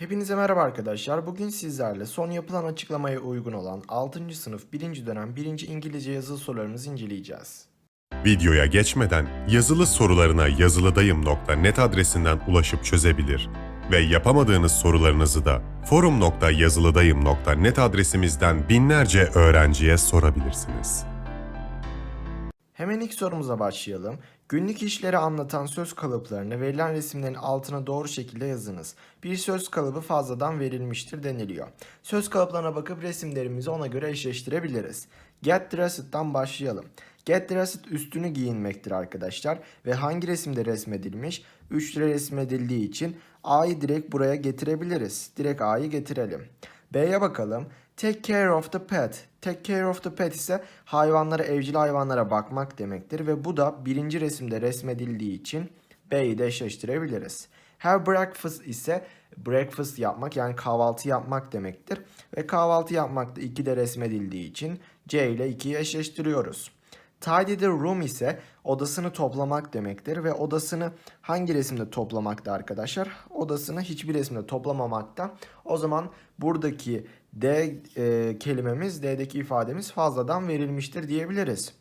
Hepinize merhaba arkadaşlar. Bugün sizlerle son yapılan açıklamaya uygun olan 6. sınıf 1. dönem 1. İngilizce yazılı sorularımızı inceleyeceğiz. Videoya geçmeden yazılı sorularına yazılıdayım.net adresinden ulaşıp çözebilir ve yapamadığınız sorularınızı da forum.yazılıdayım.net adresimizden binlerce öğrenciye sorabilirsiniz. Hemen ilk sorumuza başlayalım. Günlük işleri anlatan söz kalıplarını verilen resimlerin altına doğru şekilde yazınız. Bir söz kalıbı fazladan verilmiştir deniliyor. Söz kalıplarına bakıp resimlerimizi ona göre eşleştirebiliriz. Get dressed'dan başlayalım. Get dressed üstünü giyinmektir arkadaşlar. Ve hangi resimde resmedilmiş? 3 lira resmedildiği için A'yı direkt buraya getirebiliriz. Direkt A'yı getirelim. B'ye bakalım. Take care of the pet. Take care of the pet ise hayvanlara, evcil hayvanlara bakmak demektir ve bu da birinci resimde resmedildiği için B'yi de eşleştirebiliriz. Have breakfast ise breakfast yapmak yani kahvaltı yapmak demektir ve kahvaltı yapmak da 2'de resmedildiği için C ile 2'yi eşleştiriyoruz. Tidy the room ise odasını toplamak demektir ve odasını hangi resimde toplamakta arkadaşlar? Odasını hiçbir resimde toplamamakta. O zaman buradaki D e, kelimemiz, D'deki ifademiz fazladan verilmiştir diyebiliriz.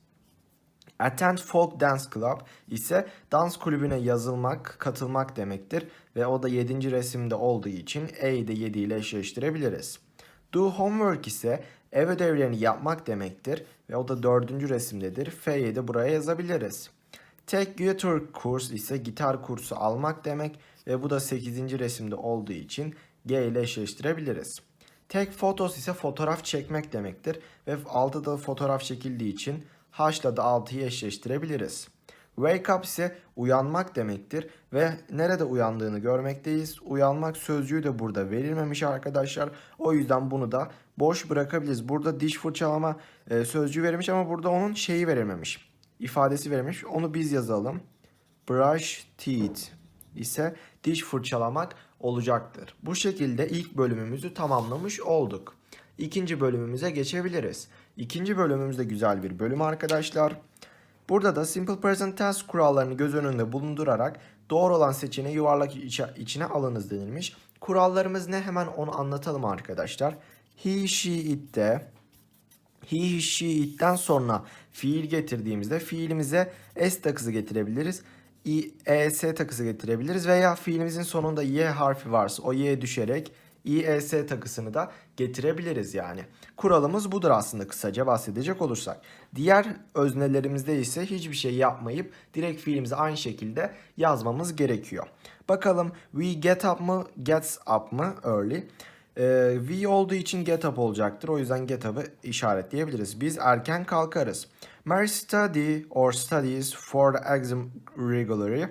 Attend Folk Dance Club ise dans kulübüne yazılmak, katılmak demektir ve o da 7. resimde olduğu için A'yı da 7 ile eşleştirebiliriz. Do homework ise ev ödevlerini yapmak demektir ve o da 4. resimdedir. F'yi de buraya yazabiliriz. Take guitar kurs ise gitar kursu almak demek ve bu da 8. resimde olduğu için G ile eşleştirebiliriz. Take photos ise fotoğraf çekmek demektir ve 6'da fotoğraf çekildiği için H'la da 6'yı eşleştirebiliriz. Wake up ise uyanmak demektir ve nerede uyandığını görmekteyiz. Uyanmak sözcüğü de burada verilmemiş arkadaşlar. O yüzden bunu da boş bırakabiliriz. Burada diş fırçalama e, sözcüğü verilmiş ama burada onun şeyi verilmemiş. ifadesi verilmiş. Onu biz yazalım. Brush teeth ise diş fırçalamak olacaktır. Bu şekilde ilk bölümümüzü tamamlamış olduk. İkinci bölümümüze geçebiliriz. İkinci bölümümüz de güzel bir bölüm arkadaşlar. Burada da Simple Present Tense kurallarını göz önünde bulundurarak doğru olan seçeneği yuvarlak içine alınız denilmiş. Kurallarımız ne hemen onu anlatalım arkadaşlar. He, she, it'te he, she, it'ten sonra fiil getirdiğimizde fiilimize s takısı getirebiliriz. İ, es takısı getirebiliriz veya fiilimizin sonunda y harfi varsa o y düşerek IES takısını da getirebiliriz yani. Kuralımız budur aslında kısaca bahsedecek olursak. Diğer öznelerimizde ise hiçbir şey yapmayıp direkt fiilimizi aynı şekilde yazmamız gerekiyor. Bakalım we get up mı gets up mı early. Ee, we olduğu için get up olacaktır. O yüzden get up'ı işaretleyebiliriz. Biz erken kalkarız. Mary study or studies for the exam regularly.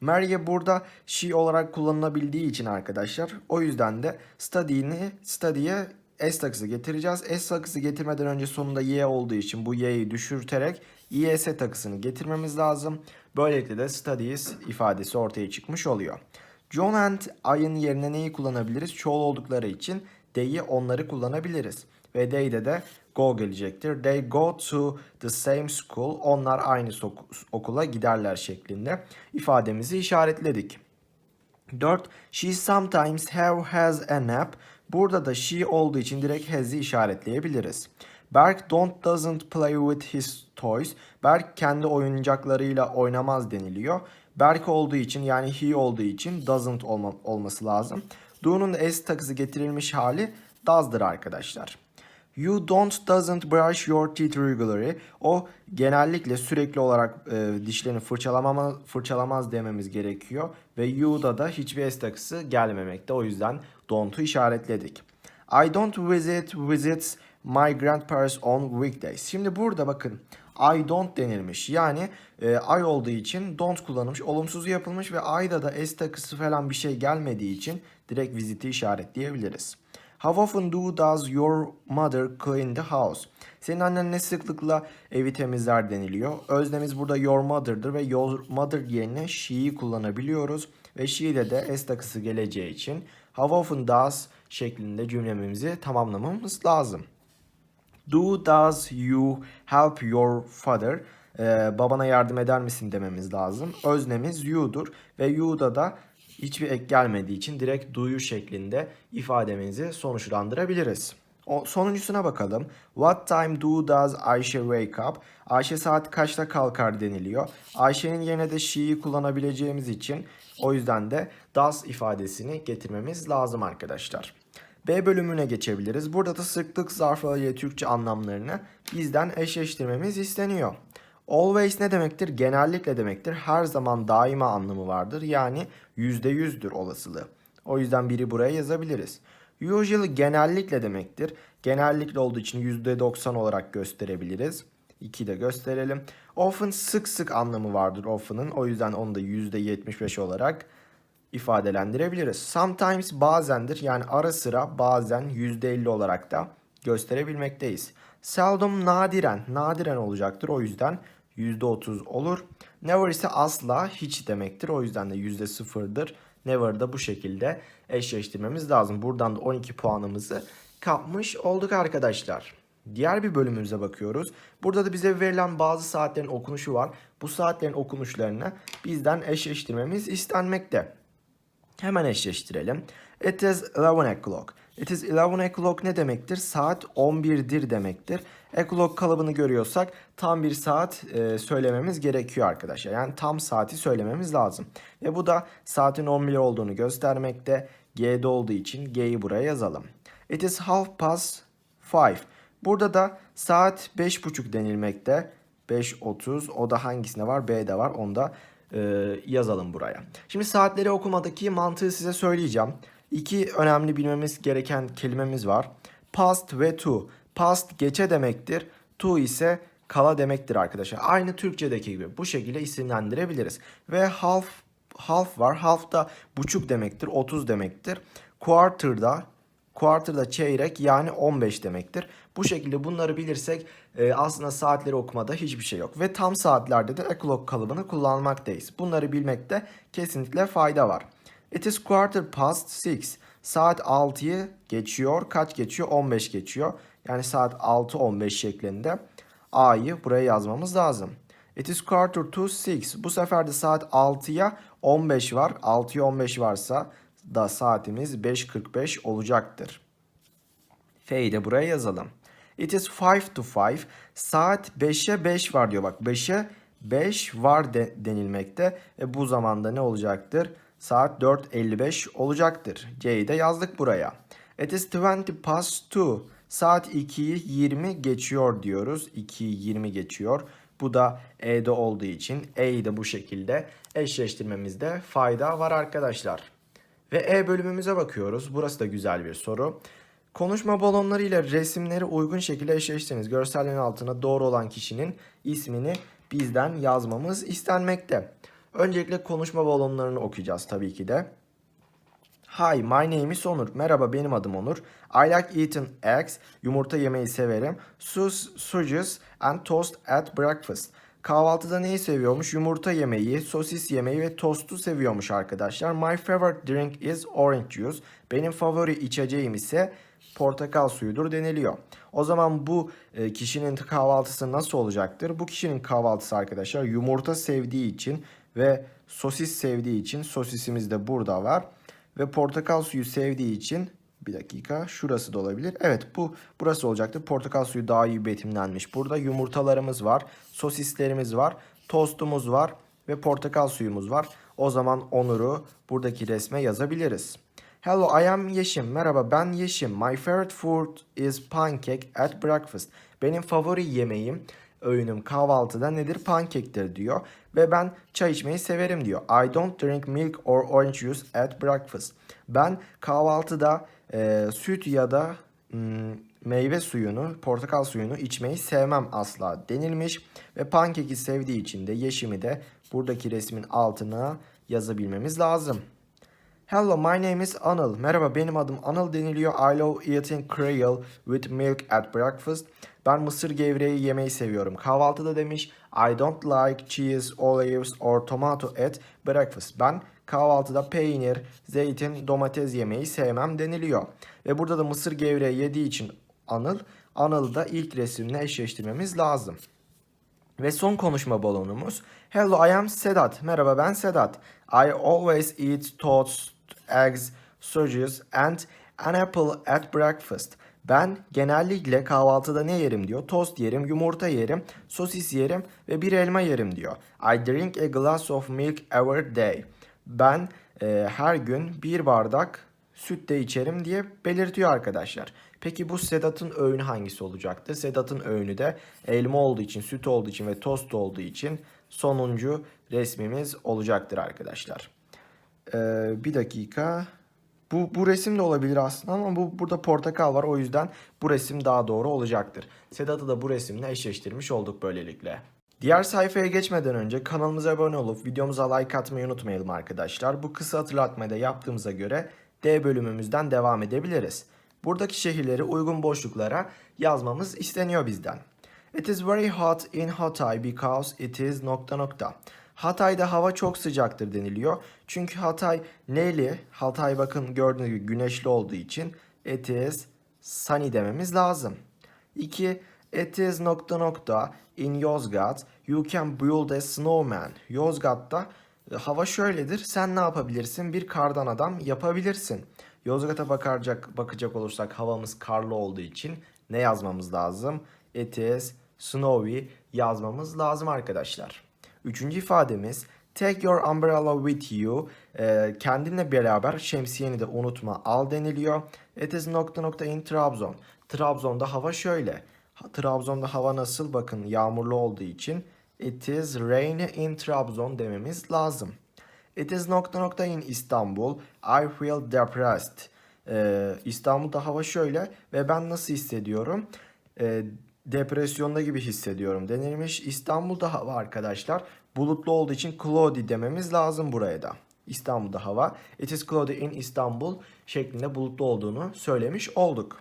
Mary'e burada she olarak kullanılabildiği için arkadaşlar. O yüzden de study'ni study'ye S takısı getireceğiz. S takısı getirmeden önce sonunda Y olduğu için bu Y'yi düşürterek IS takısını getirmemiz lazım. Böylelikle de studies ifadesi ortaya çıkmış oluyor. John and I'ın yerine neyi kullanabiliriz? Çoğul oldukları için they'i onları kullanabiliriz. Ve they'de de go gelecektir. They go to the same school. Onlar aynı okula giderler şeklinde ifademizi işaretledik. 4. She sometimes have has a nap. Burada da she olduğu için direkt has'i işaretleyebiliriz. Berk don't doesn't play with his toys. Berk kendi oyuncaklarıyla oynamaz deniliyor. Berk olduğu için yani he olduğu için doesn't olma, olması lazım. Do'nun da s takısı getirilmiş hali does'dır arkadaşlar. You don't doesn't brush your teeth regularly. O genellikle sürekli olarak e, dişlerini fırçalamama, fırçalamaz dememiz gerekiyor. Ve you'da da hiçbir s takısı gelmemekte. O yüzden don't'u işaretledik. I don't visit visits my grandparents on weekdays. Şimdi burada bakın I don't denilmiş. Yani e, I olduğu için don't kullanılmış. Olumsuzu yapılmış ve I'da da s takısı falan bir şey gelmediği için direkt visit'i işaretleyebiliriz. How often do does your mother clean the house? Senin annen ne sıklıkla evi temizler deniliyor. Öznemiz burada your mother'dır ve your mother yerine she'yi kullanabiliyoruz. Ve she'de de s takısı geleceği için how often does şeklinde cümlemizi tamamlamamız lazım. Do does you help your father? Ee, babana yardım eder misin dememiz lazım. Öznemiz you'dur ve you'da da hiçbir ek gelmediği için direkt do'yu şeklinde ifademizi sonuçlandırabiliriz. O sonuncusuna bakalım. What time do does Ayşe wake up? Ayşe saat kaçta kalkar deniliyor. Ayşe'nin yerine de she'yi kullanabileceğimiz için o yüzden de does ifadesini getirmemiz lazım arkadaşlar. B bölümüne geçebiliriz. Burada da sıklık zarfları ile Türkçe anlamlarını bizden eşleştirmemiz isteniyor. Always ne demektir? Genellikle demektir. Her zaman daima anlamı vardır. Yani %100'dür olasılığı. O yüzden biri buraya yazabiliriz. Usually genellikle demektir. Genellikle olduğu için %90 olarak gösterebiliriz. 2 de gösterelim. Often sık sık anlamı vardır often'ın. O yüzden onu da %75 olarak ifadelendirebiliriz. Sometimes bazendir yani ara sıra bazen %50 olarak da gösterebilmekteyiz. Seldom nadiren, nadiren olacaktır o yüzden %30 olur. Never ise asla hiç demektir o yüzden de %0'dır. Never'ı da bu şekilde eşleştirmemiz lazım. Buradan da 12 puanımızı kapmış olduk arkadaşlar. Diğer bir bölümümüze bakıyoruz. Burada da bize verilen bazı saatlerin okunuşu var. Bu saatlerin okunuşlarını bizden eşleştirmemiz istenmekte. Hemen eşleştirelim. It is 11 o'clock. It is 11 o'clock ne demektir? Saat 11'dir demektir. O'clock kalıbını görüyorsak tam bir saat e, söylememiz gerekiyor arkadaşlar. Yani tam saati söylememiz lazım. Ve bu da saatin 11 olduğunu göstermekte. G'de olduğu için G'yi buraya yazalım. It is half past five. Burada da saat 5.30 denilmekte. 5.30 o da hangisinde var? B'de var. Onu da e, yazalım buraya. Şimdi saatleri okumadaki mantığı size söyleyeceğim. İki önemli bilmemiz gereken kelimemiz var. Past ve to. Past geçe demektir. To ise kala demektir arkadaşlar. Aynı Türkçedeki gibi bu şekilde isimlendirebiliriz. Ve half half var. Half da buçuk demektir. 30 demektir. Quarter'da Quarter'da çeyrek yani 15 demektir. Bu şekilde bunları bilirsek e, aslında saatleri okumada hiçbir şey yok. Ve tam saatlerde de o'clock kalıbını kullanmaktayız. Bunları bilmekte kesinlikle fayda var. It is quarter past 6. Saat 6'yı geçiyor. Kaç geçiyor? 15 geçiyor. Yani saat 6.15 şeklinde A'yı buraya yazmamız lazım. It is quarter to 6. Bu sefer de saat 6'ya 15 var. 6'ya 15 varsa da saatimiz 5.45 olacaktır. F'yi de buraya yazalım. It is 5 to 5. Saat 5'e 5 var diyor. Bak 5'e 5 var de, denilmekte. E bu zamanda ne olacaktır? Saat 4.55 olacaktır. C'yi de yazdık buraya. It is 20 past 2. Saat 2'yi 20 geçiyor diyoruz. 2'yi 20 geçiyor. Bu da E'de olduğu için E'yi de bu şekilde eşleştirmemizde fayda var arkadaşlar. Ve E bölümümüze bakıyoruz. Burası da güzel bir soru. Konuşma balonları ile resimleri uygun şekilde eşleştiriniz. Görsellerin altına doğru olan kişinin ismini bizden yazmamız istenmekte. Öncelikle konuşma balonlarını okuyacağız tabii ki de. Hi, my name is Onur. Merhaba, benim adım Onur. I like eating eggs. Yumurta yemeyi severim. Sus, sausages and toast at breakfast. Kahvaltıda neyi seviyormuş? Yumurta yemeyi, sosis yemeyi ve tostu seviyormuş arkadaşlar. My favorite drink is orange juice. Benim favori içeceğim ise portakal suyudur deniliyor. O zaman bu e, kişinin kahvaltısı nasıl olacaktır? Bu kişinin kahvaltısı arkadaşlar yumurta sevdiği için ve sosis sevdiği için sosisimiz de burada var. Ve portakal suyu sevdiği için bir dakika şurası da olabilir. Evet bu burası olacaktır. Portakal suyu daha iyi betimlenmiş. Burada yumurtalarımız var. Sosislerimiz var. Tostumuz var. Ve portakal suyumuz var. O zaman Onur'u buradaki resme yazabiliriz. Hello I am Yeşim. Merhaba ben Yeşim. My favorite food is pancake at breakfast. Benim favori yemeğim öğünüm kahvaltıda nedir? Pankektir diyor. Ve ben çay içmeyi severim diyor. I don't drink milk or orange juice at breakfast. Ben kahvaltıda e, süt ya da mm, meyve suyunu, portakal suyunu içmeyi sevmem asla denilmiş. Ve pankeki sevdiği için de yeşimi de buradaki resmin altına yazabilmemiz lazım. Hello, my name is Anıl. Merhaba, benim adım Anıl deniliyor. I love eating kale with milk at breakfast. Ben mısır gevreği yemeyi seviyorum. Kahvaltıda demiş. I don't like cheese, olives or tomato at breakfast. Ben kahvaltıda peynir, zeytin, domates yemeyi sevmem deniliyor. Ve burada da mısır gevreği yediği için Anıl, Anıl'ı da ilk resimle eşleştirmemiz lazım. Ve son konuşma balonumuz. Hello I am Sedat. Merhaba ben Sedat. I always eat toast, eggs, sausages and an apple at breakfast. Ben genellikle kahvaltıda ne yerim diyor. Tost yerim, yumurta yerim, sosis yerim ve bir elma yerim diyor. I drink a glass of milk every day. Ben e, her gün bir bardak süt de içerim diye belirtiyor arkadaşlar. Peki bu Sedat'ın öğünü hangisi olacaktır? Sedat'ın öğünü de elma olduğu için, süt olduğu için ve tost olduğu için sonuncu resmimiz olacaktır arkadaşlar. Ee, bir dakika. Bu, bu resim de olabilir aslında ama bu burada portakal var o yüzden bu resim daha doğru olacaktır. Sedat'ı da bu resimle eşleştirmiş olduk böylelikle. Diğer sayfaya geçmeden önce kanalımıza abone olup videomuza like atmayı unutmayalım arkadaşlar. Bu kısa hatırlatmayı da yaptığımıza göre D bölümümüzden devam edebiliriz. Buradaki şehirleri uygun boşluklara yazmamız isteniyor bizden. It is very hot in Hatay because it is nokta nokta. Hatay'da hava çok sıcaktır deniliyor. Çünkü Hatay neli? Hatay bakın gördüğünüz gibi güneşli olduğu için it is sunny dememiz lazım. 2. It is nokta nokta in Yozgat you can build a snowman. Yozgat'ta e, hava şöyledir. Sen ne yapabilirsin? Bir kardan adam yapabilirsin. Yozgat'a bakacak, bakacak olursak havamız karlı olduğu için ne yazmamız lazım? It is snowy yazmamız lazım arkadaşlar. Üçüncü ifademiz Take your umbrella with you. Ee, kendinle beraber şemsiyeni de unutma al deniliyor. It is nokta nokta in Trabzon. Trabzon'da hava şöyle. Trabzon'da hava nasıl? Bakın yağmurlu olduğu için it is rainy in Trabzon dememiz lazım. It is nokta nokta in İstanbul. I feel depressed. Ee, İstanbul'da hava şöyle ve ben nasıl hissediyorum? Ee, depresyonda gibi hissediyorum denilmiş. İstanbul'da hava arkadaşlar bulutlu olduğu için cloudy dememiz lazım buraya da. İstanbul'da hava it is cloudy in İstanbul şeklinde bulutlu olduğunu söylemiş olduk.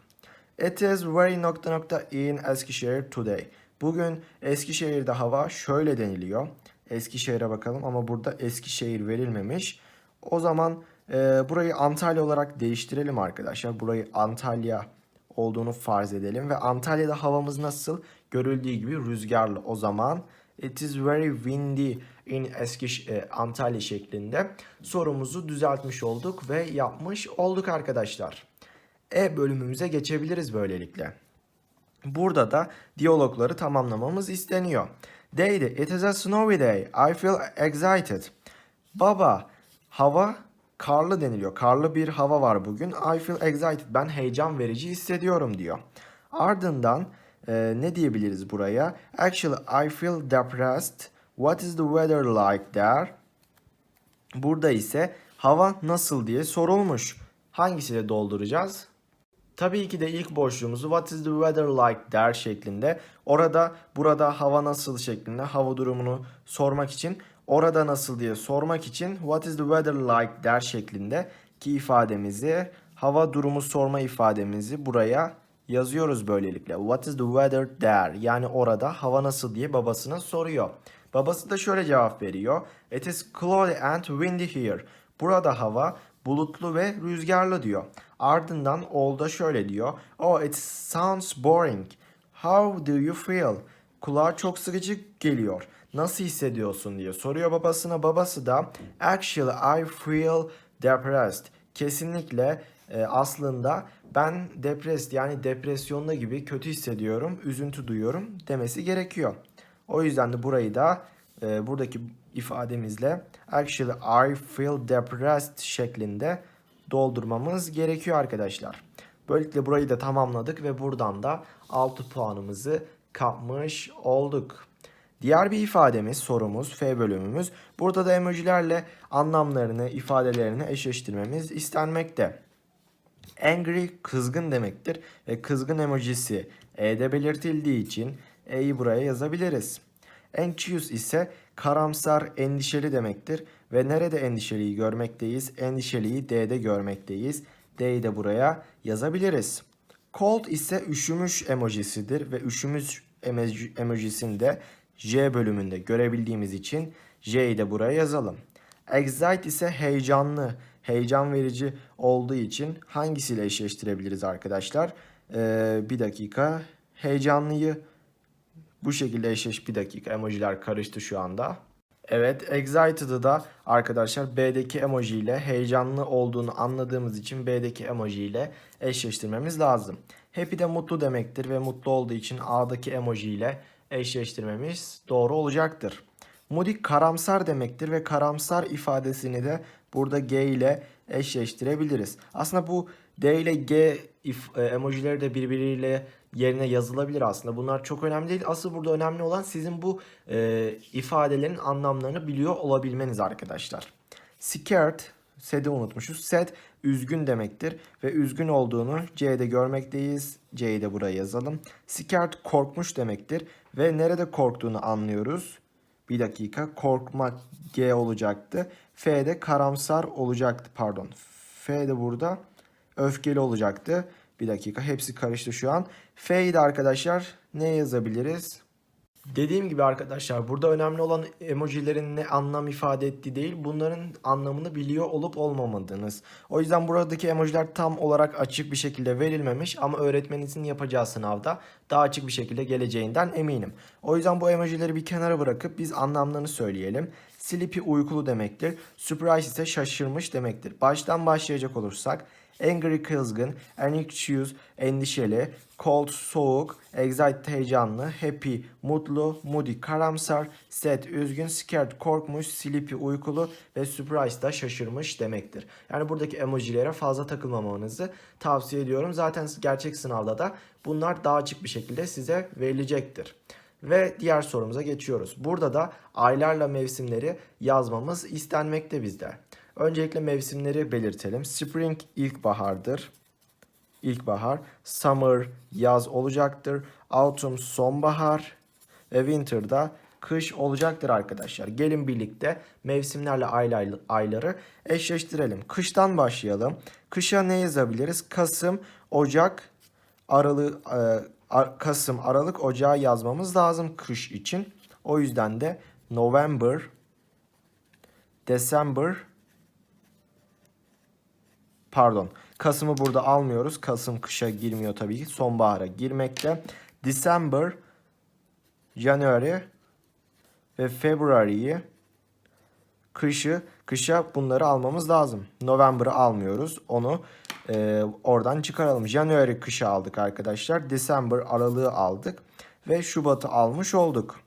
It is very nokta nokta in Eskişehir today. Bugün Eskişehir'de hava şöyle deniliyor. Eskişehir'e bakalım ama burada Eskişehir verilmemiş. O zaman e, burayı Antalya olarak değiştirelim arkadaşlar. Burayı Antalya olduğunu farz edelim ve Antalya'da havamız nasıl? Görüldüğü gibi rüzgarlı. O zaman it is very windy in Eskiş e, Antalya şeklinde sorumuzu düzeltmiş olduk ve yapmış olduk arkadaşlar. E bölümümüze geçebiliriz böylelikle. Burada da diyalogları tamamlamamız isteniyor. Daddy, it is a snowy day. I feel excited. Baba, hava karlı deniliyor. Karlı bir hava var bugün. I feel excited. Ben heyecan verici hissediyorum diyor. Ardından e, ne diyebiliriz buraya? Actually, I feel depressed. What is the weather like there? Burada ise hava nasıl diye sorulmuş. Hangisiyle dolduracağız? Tabii ki de ilk boşluğumuzu what is the weather like der şeklinde orada burada hava nasıl şeklinde hava durumunu sormak için orada nasıl diye sormak için what is the weather like der şeklinde ki ifademizi hava durumu sorma ifademizi buraya yazıyoruz böylelikle. What is the weather there? Yani orada hava nasıl diye babasına soruyor. Babası da şöyle cevap veriyor. It is cloudy and windy here. Burada hava bulutlu ve rüzgarlı diyor. Ardından oğul da şöyle diyor. Oh it sounds boring. How do you feel? Kulağa çok sıkıcı geliyor. Nasıl hissediyorsun diye soruyor babasına. Babası da actually I feel depressed. Kesinlikle e, aslında ben depressed yani depresyonda gibi kötü hissediyorum, üzüntü duyuyorum demesi gerekiyor. O yüzden de burayı da e, buradaki ifademizle actually I feel depressed şeklinde doldurmamız gerekiyor arkadaşlar. Böylelikle burayı da tamamladık ve buradan da 6 puanımızı kapmış olduk. Diğer bir ifademiz, sorumuz, F bölümümüz. Burada da emojilerle anlamlarını, ifadelerini eşleştirmemiz istenmekte. Angry kızgın demektir ve kızgın emojisi E'de belirtildiği için E'yi buraya yazabiliriz. Anxious ise karamsar, endişeli demektir ve nerede endişeliyi görmekteyiz? Endişeliyi D'de görmekteyiz. D'yi de buraya yazabiliriz. Cold ise üşümüş emojisidir ve üşümüş emoji- emojisini de J bölümünde görebildiğimiz için J'yi de buraya yazalım. Excite ise heyecanlı, heyecan verici olduğu için hangisiyle eşleştirebiliriz arkadaşlar? Ee, bir dakika. Heyecanlıyı Bu şekilde eşleş bir dakika emojiler karıştı şu anda. Evet, excited'ı da arkadaşlar B'deki emoji ile heyecanlı olduğunu anladığımız için B'deki emoji ile eşleştirmemiz lazım. Happy de mutlu demektir ve mutlu olduğu için A'daki emoji ile eşleştirmemiz doğru olacaktır. Moody karamsar demektir ve karamsar ifadesini de burada G ile eşleştirebiliriz. Aslında bu D ile G if- e, emojileri de birbiriyle yerine yazılabilir aslında. Bunlar çok önemli değil. Asıl burada önemli olan sizin bu e, ifadelerin anlamlarını biliyor olabilmeniz arkadaşlar. Scared, sed'i unutmuşuz. Sad üzgün demektir ve üzgün olduğunu C'de görmekteyiz. C'yi de buraya yazalım. Scared korkmuş demektir ve nerede korktuğunu anlıyoruz. Bir dakika korkmak G olacaktı. F'de karamsar olacaktı pardon. F de burada öfkeli olacaktı. Bir dakika hepsi karıştı şu an. F'yi de arkadaşlar ne yazabiliriz? Dediğim gibi arkadaşlar burada önemli olan emojilerin ne anlam ifade ettiği değil bunların anlamını biliyor olup olmamadığınız. O yüzden buradaki emojiler tam olarak açık bir şekilde verilmemiş ama öğretmeninizin yapacağı sınavda daha açık bir şekilde geleceğinden eminim. O yüzden bu emojileri bir kenara bırakıp biz anlamlarını söyleyelim. Sleepy uykulu demektir. Surprise ise şaşırmış demektir. Baştan başlayacak olursak Angry kızgın, anxious endişeli, cold soğuk, excited heyecanlı, happy mutlu, moody karamsar, sad üzgün, scared korkmuş, sleepy uykulu ve surprised da şaşırmış demektir. Yani buradaki emojilere fazla takılmamanızı tavsiye ediyorum. Zaten gerçek sınavda da bunlar daha açık bir şekilde size verilecektir. Ve diğer sorumuza geçiyoruz. Burada da aylarla mevsimleri yazmamız istenmekte bizde. Öncelikle mevsimleri belirtelim. Spring ilkbahardır. İlkbahar. Summer yaz olacaktır. Autumn sonbahar. Ve winter da kış olacaktır arkadaşlar. Gelin birlikte mevsimlerle aylar- ayları eşleştirelim. Kıştan başlayalım. Kışa ne yazabiliriz? Kasım, Ocak, Aralık, e, Kasım, Aralık, Ocağı yazmamız lazım kış için. O yüzden de November, December, pardon Kasım'ı burada almıyoruz. Kasım kışa girmiyor tabii ki. Sonbahara girmekte. December, January ve February'yi kışı kışa bunları almamız lazım. November'ı almıyoruz. Onu e, oradan çıkaralım. January kışa aldık arkadaşlar. December aralığı aldık ve Şubat'ı almış olduk.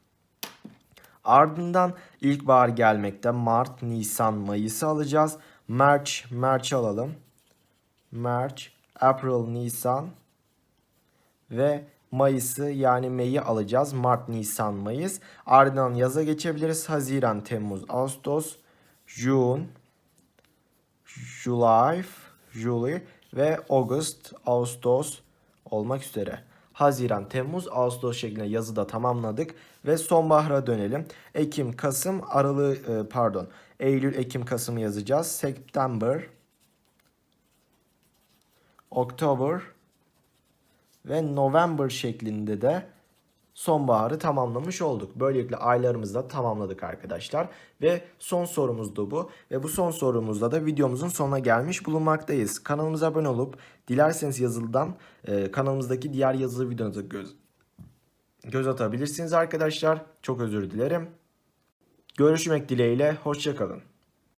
Ardından ilkbahar gelmekte. Mart, Nisan, Mayıs'ı alacağız. March, March alalım. March, April, Nisan ve Mayıs'ı yani May'i alacağız. Mart, Nisan, Mayıs. Ardından yaza geçebiliriz. Haziran, Temmuz, Ağustos, June, July, July ve August, Ağustos olmak üzere. Haziran, Temmuz, Ağustos şeklinde yazı da tamamladık ve sonbahara dönelim. Ekim, Kasım, Aralık e, pardon. Eylül, Ekim, Kasım yazacağız. September, October ve November şeklinde de sonbaharı tamamlamış olduk. Böylelikle aylarımızı da tamamladık arkadaşlar. Ve son sorumuz da bu. Ve bu son sorumuzda da videomuzun sonuna gelmiş bulunmaktayız. Kanalımıza abone olup dilerseniz yazılıdan e, kanalımızdaki diğer yazılı videonuza göz, göz atabilirsiniz arkadaşlar. Çok özür dilerim. Görüşmek dileğiyle. Hoşçakalın.